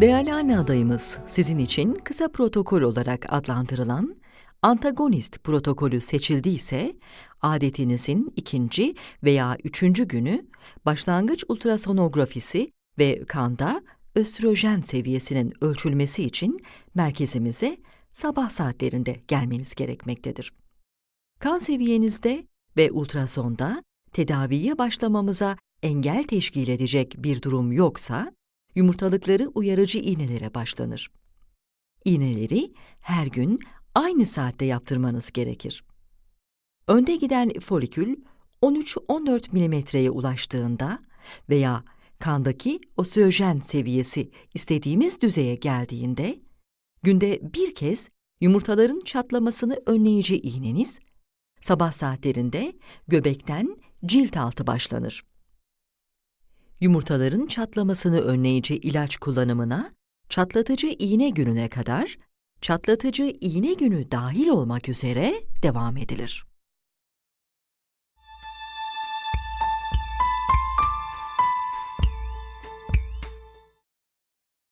Değerli anne adayımız, sizin için kısa protokol olarak adlandırılan antagonist protokolü seçildiyse, adetinizin ikinci veya üçüncü günü başlangıç ultrasonografisi ve kanda östrojen seviyesinin ölçülmesi için merkezimize sabah saatlerinde gelmeniz gerekmektedir. Kan seviyenizde ve ultrasonda tedaviye başlamamıza engel teşkil edecek bir durum yoksa, yumurtalıkları uyarıcı iğnelere başlanır. İğneleri her gün aynı saatte yaptırmanız gerekir. Önde giden folikül 13-14 milimetreye ulaştığında veya kandaki östrojen seviyesi istediğimiz düzeye geldiğinde, günde bir kez yumurtaların çatlamasını önleyici iğneniz, sabah saatlerinde göbekten cilt altı başlanır. Yumurtaların çatlamasını önleyici ilaç kullanımına çatlatıcı iğne gününe kadar çatlatıcı iğne günü dahil olmak üzere devam edilir.